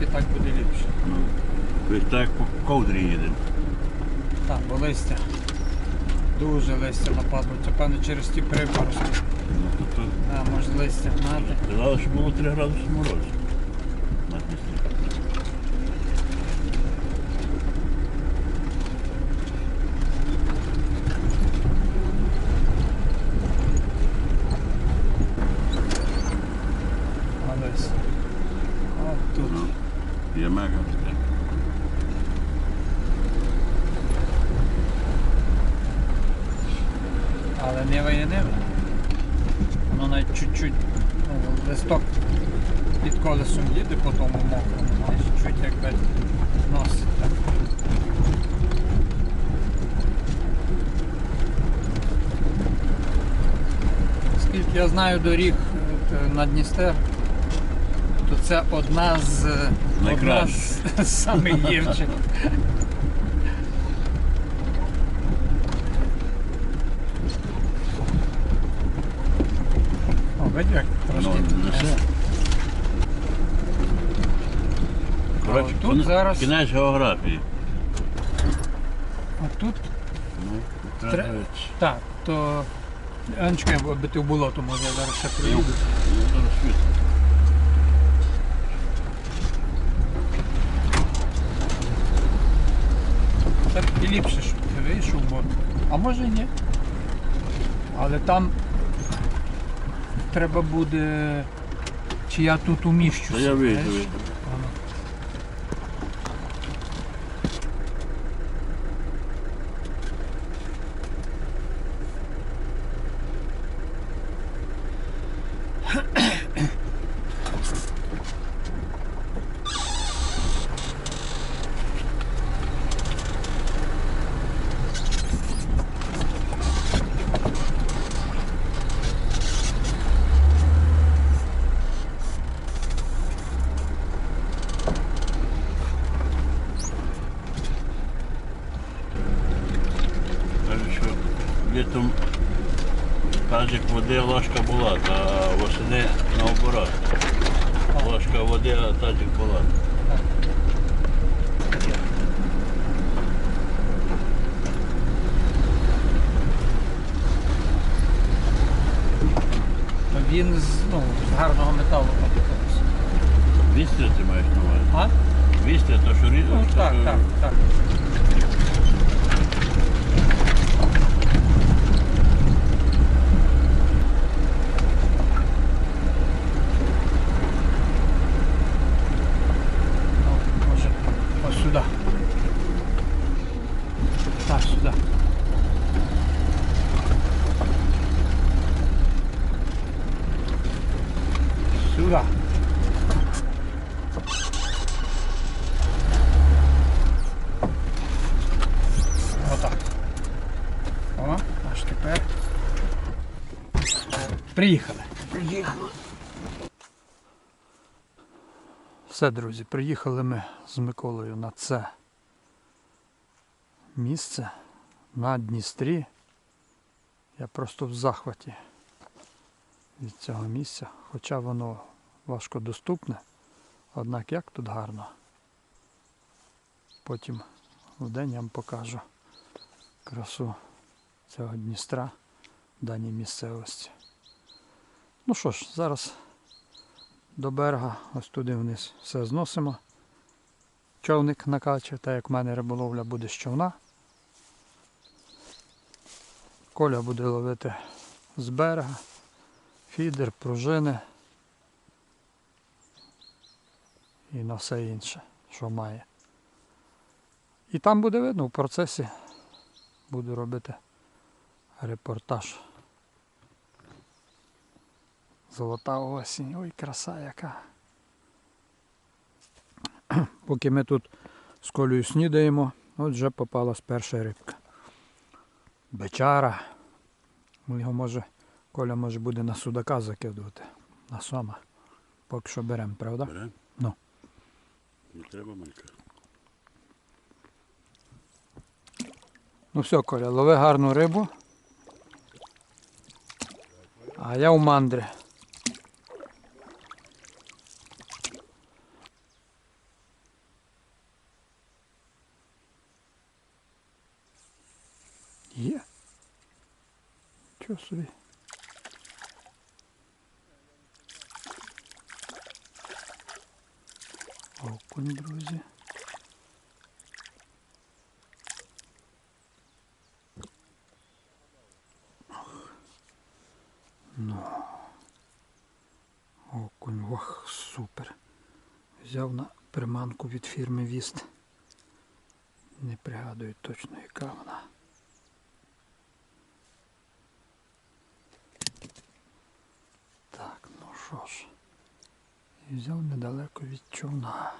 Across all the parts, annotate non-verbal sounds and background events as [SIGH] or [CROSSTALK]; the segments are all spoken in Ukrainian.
ямки, так буде ліпше. Ну, ви так по ковдрі їдемо. Так, бо листя. Дуже листя нападло. Це певно через ті припорості. Ну, то, то, А, може листя гнати. казали, що було 3 градуси морозу. На Дністрі. А десь. От тут. Ну, є мега. таке. Але нива є нива. Воно навіть чуть-чуть ну, листок під колесом їде по тому мокрому, знаєш, чуть якби носить. Скільки я знаю доріг на Дністер, то це одна з Найкращих. [LAUGHS] самих гірчих. Видиш, трошки. Ну, несе. Коротше, тут зараз- кінець географії. А тут Ну, Тре- так, то Анечка, аби ти в болото, може я зараз ще Ну, приїду. зараз світло. Це і ліпше, щоб ти вийшов, бо. А може ні. Але там треба буде. Чи я тут уміщуся. Я вийду. знаєш? вийду. Воно. Кажуть, що літом тазик води ложка була, а восени наоборот. Ложка води, а тазик була. Він з, ну, з гарного металу. Вістря ти маєш на увазі? А? Вістря, то що різно? Ну так, так, так. Ну, може, ось сюди. Так, сюди. Сюди. Отак. О, аж тепер. Приїхали. Приїхали. Все, друзі, приїхали ми з Миколою на це місце на Дністрі. Я просто в захваті від цього місця, хоча воно важко доступне, однак як тут гарно. Потім вдень я вам покажу красу цього Дністра в даній місцевості. Ну що ж, зараз до берега, ось туди вниз все зносимо. Човник накачує, так як в мене риболовля буде з човна. Коля буде ловити з берега, фідер, пружини і на все інше, що має. І там буде видно в процесі буду робити репортаж. Золота осінь. Ой, краса яка. [CLEARS THROAT] Поки ми тут з колею снідаємо, от вже попалась перша рибка. Бичара. Його може, Коля може буде на судака закидувати. На сома. Поки що беремо, правда? Бере? Ну. Не треба малька. Ну все, Коля, лови гарну рибу. А я у мандри. Нічого собі. Окунь, друзі. Ну. Окунь, вах, супер. Взяв на приманку від фірми Віст. Не пригадую точно, яка вона. Так, ну що ж. І взяв недалеко від човна.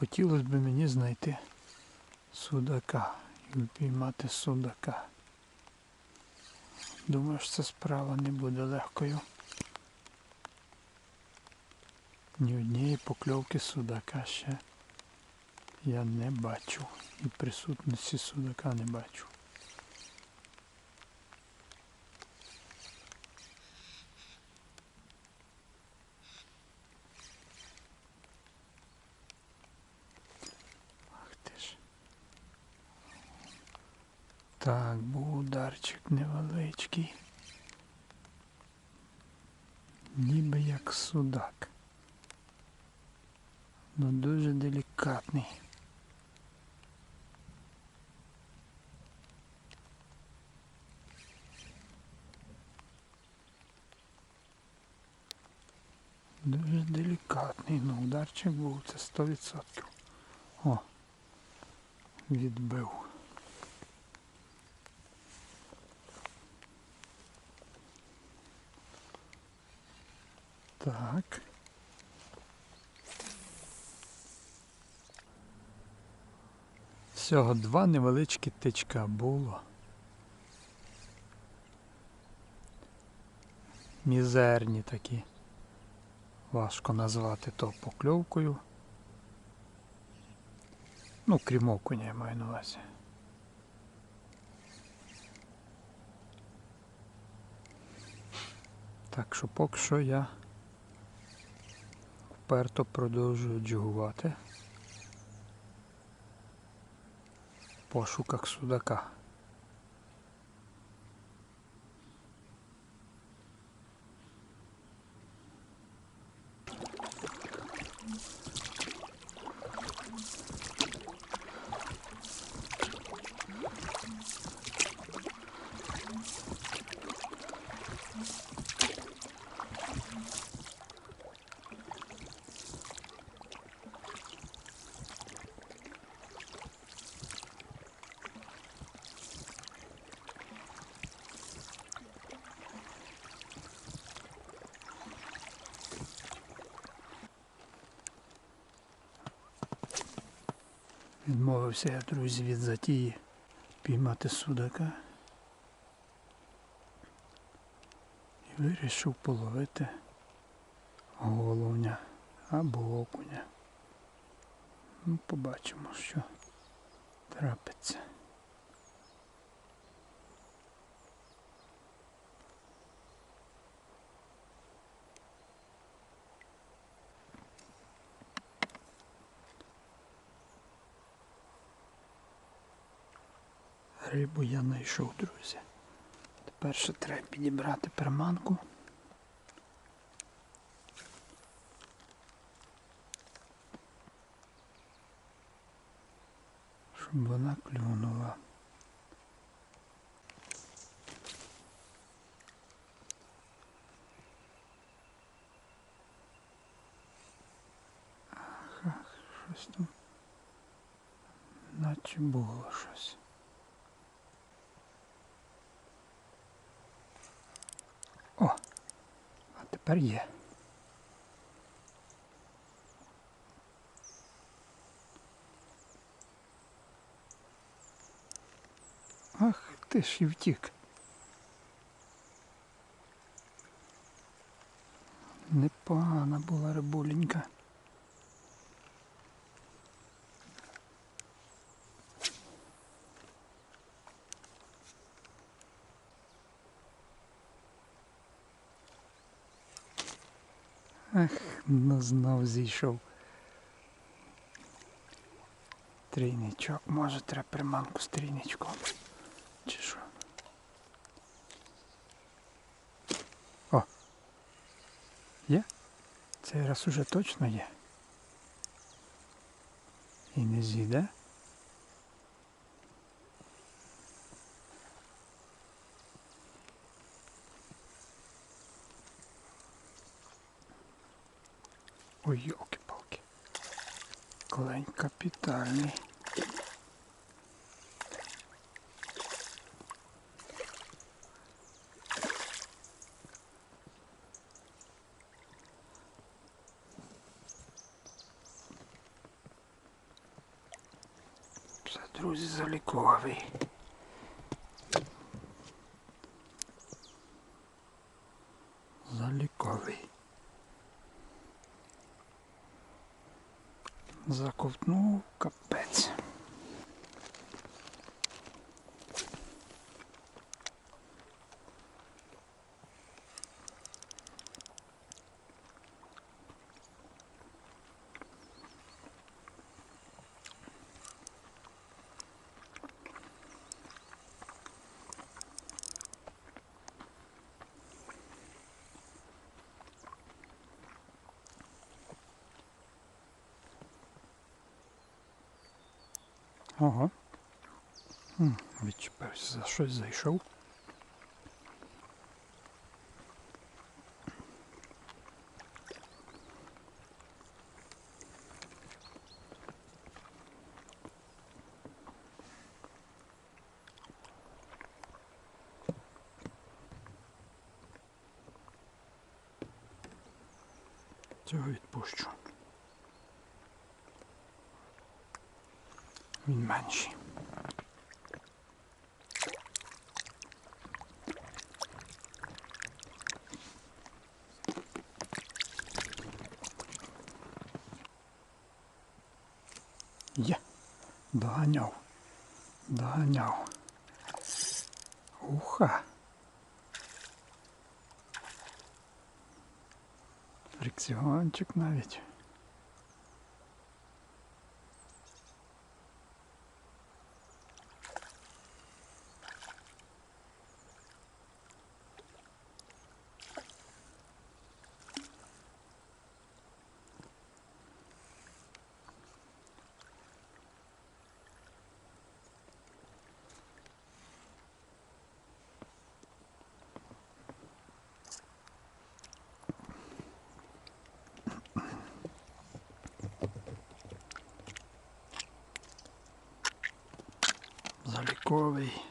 Хотілося б мені знайти судака і впіймати судака. Думаю, що ця справа не буде легкою. Ні однієї покльовки судака ще я не бачу. І присутності судака не бачу. Так, був ударчик невеличкий. Ніби як судак. Ну дуже делікатний. Дуже делікатний, ну ударчик був, це 100%. О, відбив. Так. Всього два невеличкі тичка було. Мізерні такі. Важко назвати то покльовкою. Ну, крім окуня я маю на увазі. Так що поки що я вперто продовжую джигувати в пошуках судака. Відмовився я, друзі, від затії піймати судака. І вирішив половити головня або окуня. Ну, побачимо, що трапиться. Рибу я знайшов, друзі. Перше треба підібрати приманку. Щоб вона клюнула. Ага, щось там. Наче було щось. О, а тепер є. Ах, ти ж і втік. Непогана була рибуленька. Ах, ну знов зійшов. Трійничок. Може треба приманку з трійничком. Чи що? О! Є? Цей раз уже точно є. І не зійде. Капітальний. Все, друзі, заліковий. Заковтнув капець. Ага. М, Відчепився за щось зайшов. Цього відпущу. Він менший. Доганяв. Доганяв. Уха. Фрикціончик навіть. Заліковий.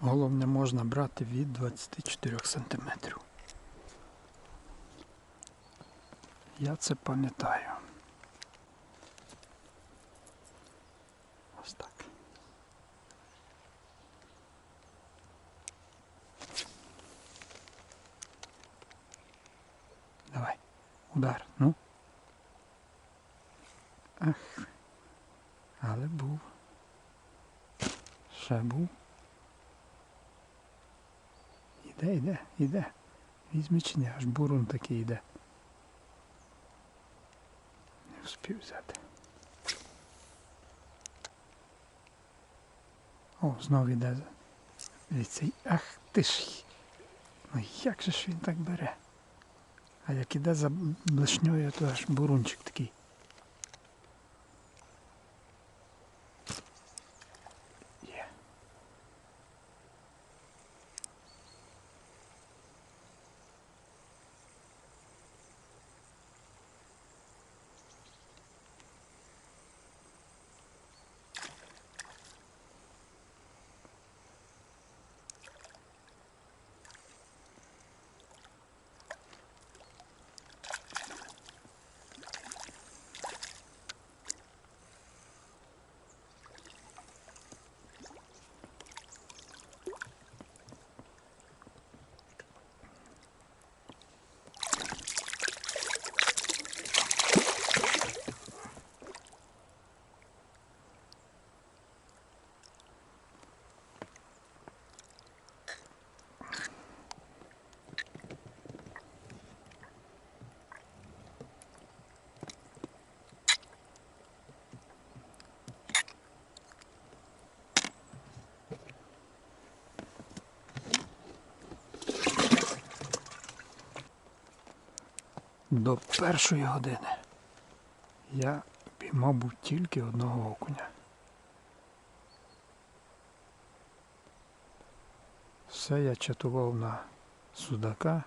Головне можна брати від 24 см. Я це пам'ятаю. Ось так. Давай, удар, ну. Ах. Але був. Був. Іде, іде, іде. Не, аж бурун такий йде. Не встиг взяти. О, знов іде. Дивіться, ах ти ж. Ну як же ж він так бере? А як іде за блешньою, то аж бурунчик такий. До першої години я піймав був тільки одного окуня. Все я чатував на судака.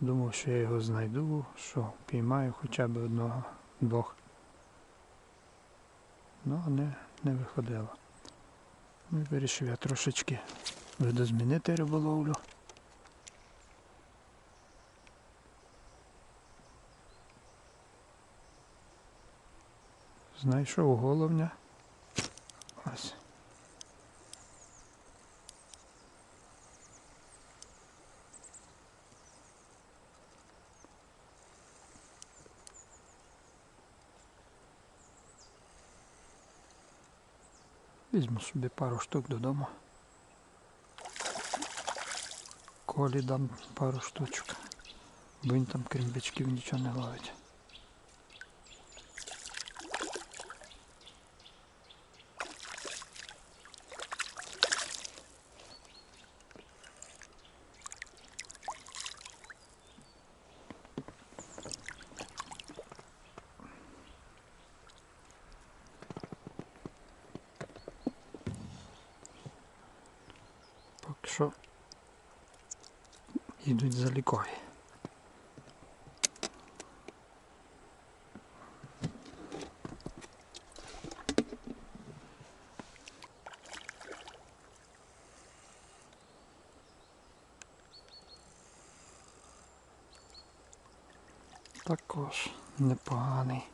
Думав, що я його знайду, що піймаю хоча б одного, двох. Ну, не, не виходило. Ну вирішив я трошечки видозмінити риболовлю. Знайшов головня. Ось. Візьму собі пару штук додому. Колі дам пару штучок. Бо він там крім бичків нічого не ловить. Поки що йдуть залікові. Також непоганий.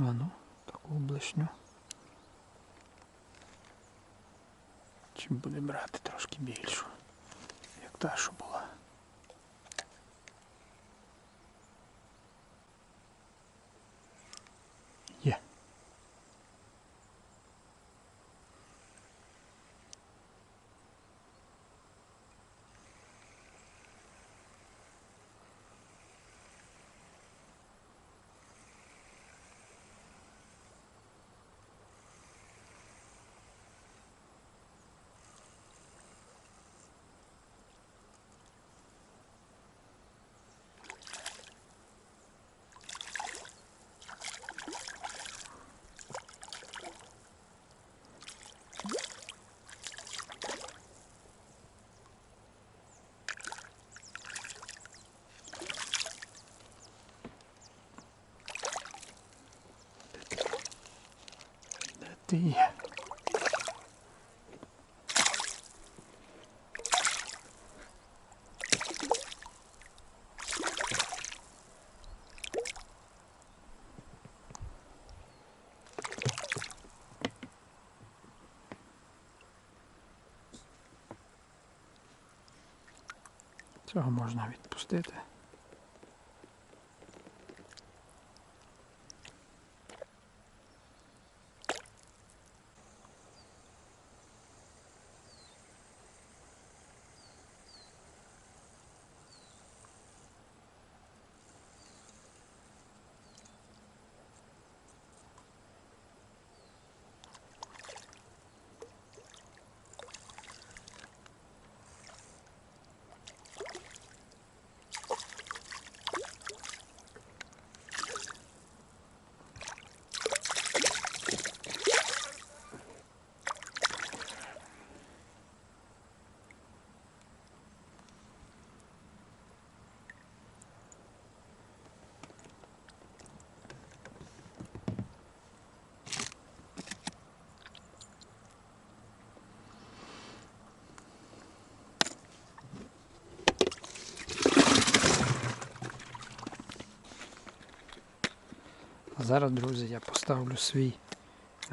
А ну, таку блишню. Чи буде брати трошки більшу, як та, що була. Є. Де ти? Цього можна відпустити. Зараз, друзі, я поставлю свій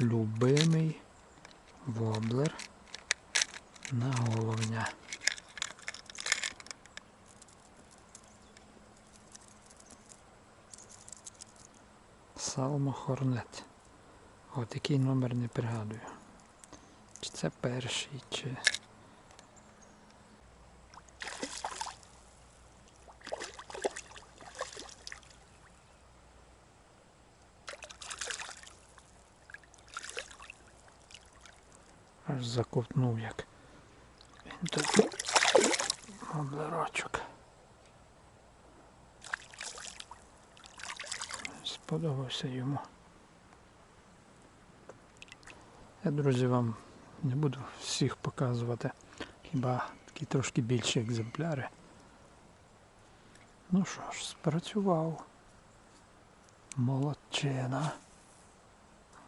любимий воблер на головня. Салмо Хорнет. От який номер не пригадую. Чи це перший, чи. Аж заковтнув як. Він тут облерочок. Сподобався йому. Я, друзі, вам не буду всіх показувати. Хіба такі трошки більші екземпляри. Ну що ж, спрацював. Молодчина.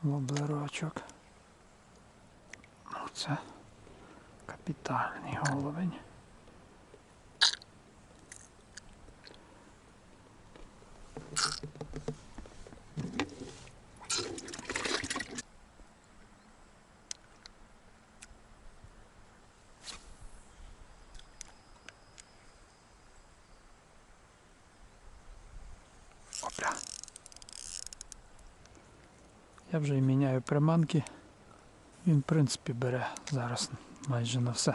Воблерочок. Це капітальний головень. Опля. Я вже і міняю приманки. Він, в принципі, бере зараз майже на все.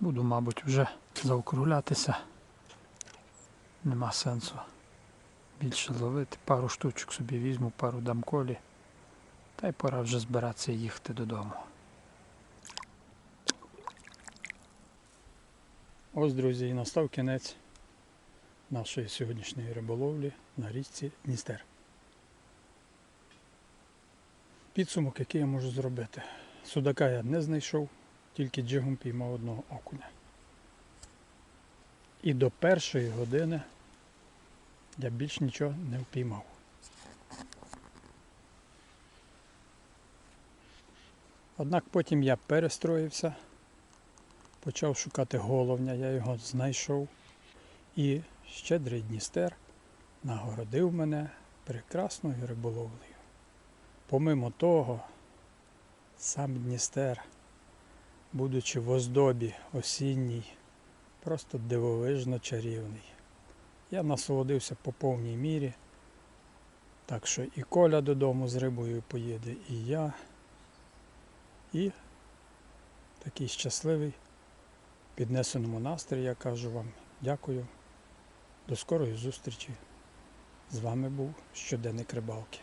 Буду, мабуть, вже заокруглятися. Нема сенсу більше ловити. Пару штучок собі візьму, пару дам колі. Та й пора вже збиратися їхати додому. Ось, друзі, і настав кінець нашої сьогоднішньої риболовлі на річці Дністер. Підсумок, який я можу зробити. Судака я не знайшов, тільки джигом піймав одного окуня. І до першої години я більш нічого не впіймав. Однак потім я перестроївся, почав шукати головня, я його знайшов. І щедрий Дністер нагородив мене прекрасною риболовлею. Помимо того, сам Дністер, будучи в оздобі осінній, просто дивовижно чарівний. Я насолодився по повній мірі. Так що і Коля додому з рибою поїде, і я. І такий щасливий, піднесеному настрій, я кажу вам дякую. До скорої зустрічі. З вами був щоденник рибалки.